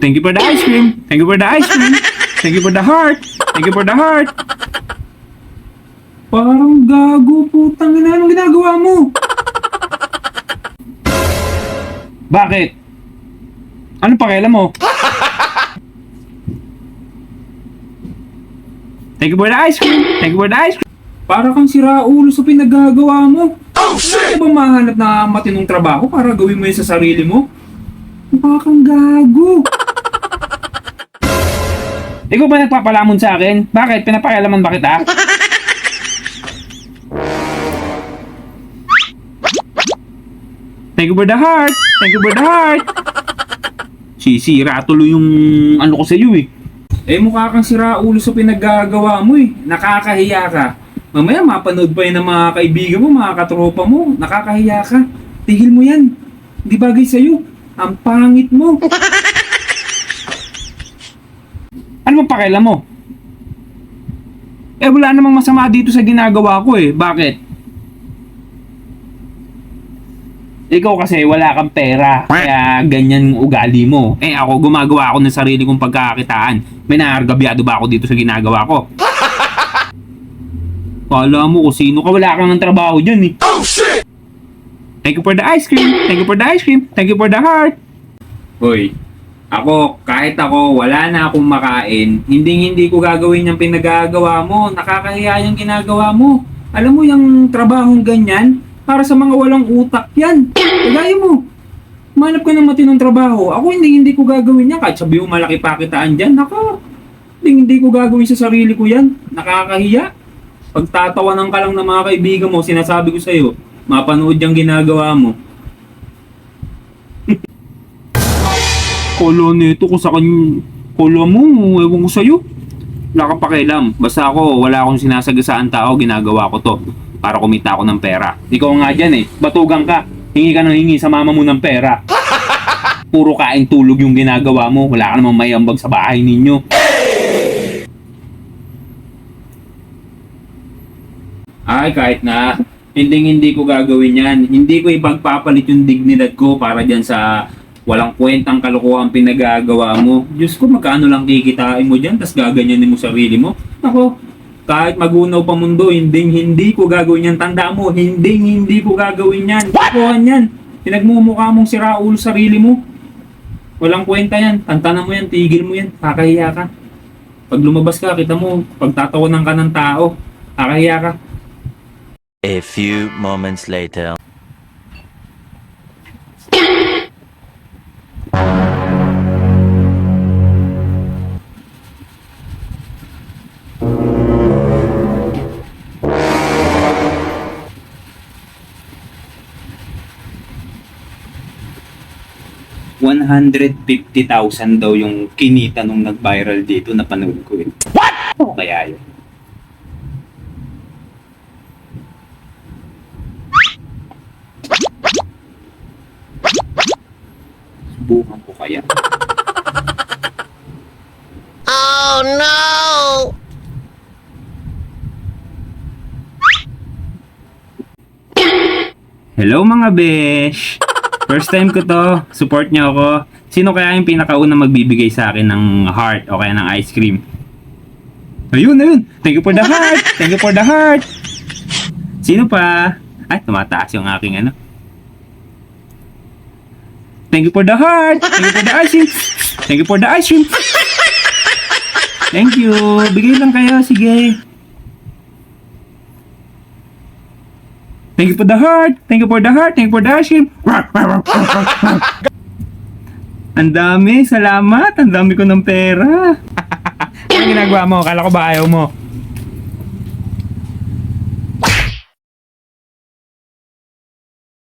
Thank you for the ice cream. Thank you for the ice cream. Thank you for the heart. Thank you for the heart. Parang gago, putang ina. Anong ginagawa mo? Bakit? Ano pakialam mo? Thank you for the ice cream. Thank you for the ice cream. Para kang sira ulo sa pinagagawa mo. Oh, shit! Ano ba mahanap na matinong trabaho para gawin mo yun sa sarili mo? Mukha kang gago. Ikaw ba nagpapalamon sa akin? Bakit? Pinapakialaman ba kita? Thank you for the heart! Thank you for the heart! Sisira tuloy yung ano ko sa iyo eh. Eh mukha kang sira ulo sa pinaggagawa mo eh. Nakakahiya ka. Mamaya mapanood pa yun ng mga kaibigan mo, mga katropa mo. Nakakahiya ka. Tigil mo yan. Hindi bagay sa'yo. Ang pangit mo. Bang pakialam mo? Eh wala namang masama dito sa ginagawa ko eh. Bakit? Ikaw kasi wala kang pera, kaya ganyan ang ugali mo. Eh ako, gumagawa ako ng sarili kong pagkakakitaan. May naargabyado ba ako dito sa ginagawa ko? Kala mo kung sino ka, wala kang ng trabaho dyan eh. Oh shit! Thank you for the ice cream. Thank you for the ice cream. Thank you for the heart. Hoy, ako, kahit ako, wala na akong makain, hindi hindi ko gagawin yung pinagagawa mo. Nakakahiya yung ginagawa mo. Alam mo yung trabahong ganyan, para sa mga walang utak yan. Kagaya mo. Manap ka ng matinong trabaho. Ako hindi hindi ko gagawin yan. Kahit sabi mo malaki pakitaan dyan. Nako, hindi hindi ko gagawin sa sarili ko yan. Nakakahiya. Pagtatawanan ka lang ng mga kaibigan mo, sinasabi ko sa'yo, mapanood yung ginagawa mo. Kolo nito kung sa kanya, kolo mo, ewan ko sa'yo. Wala kang pakialam. Basta ako, wala akong sinasagasaan tao, ginagawa ko to para kumita ako ng pera. Ikaw nga dyan eh, batugang ka. Hingi ka ng hingi sa mama mo ng pera. Puro kain tulog yung ginagawa mo. Wala ka namang may ambag sa bahay ninyo. Ay, kahit na. Hindi hindi ko gagawin yan. Hindi ko ipagpapalit yung dignidad ko para dyan sa walang kwentang kalokohan pinagagawa mo. Diyos ko, magkano lang kikitain mo dyan, tas gaganyanin mo sarili mo. Ako, kahit magunaw pa mundo, hindi hindi ko gagawin yan. Tanda mo, hindi hindi ko gagawin yan. Kalokohan yan. Pinagmumukha mong sira ulo sarili mo. Walang kwenta yan. Tantanan mo yan, tigil mo yan. Kakahiya ka. Pag lumabas ka, kita mo, pagtatawanan ka ng tao, kakahiya ka. A few moments later. $150,000 daw yung kinita nung nag-viral dito na panood ko eh. What? O kaya yun? Subukan ko kaya. Oh no! Hello mga besh! First time ko to. Support niyo ako. Sino kaya yung pinakauna magbibigay sa akin ng heart o kaya ng ice cream? Ayun, ayun. Thank you for the heart. Thank you for the heart. Sino pa? Ay, tumataas yung aking ano. Thank you for the heart. Thank you for the ice cream. Thank you for the ice cream. Thank you. Bigay lang kayo. Sige. Thank you for the heart. Thank you for the heart. Thank you for the ice cream. Ang dami. Salamat. Ang dami ko ng pera. ano ginagawa mo? Kala ko ba ayaw mo?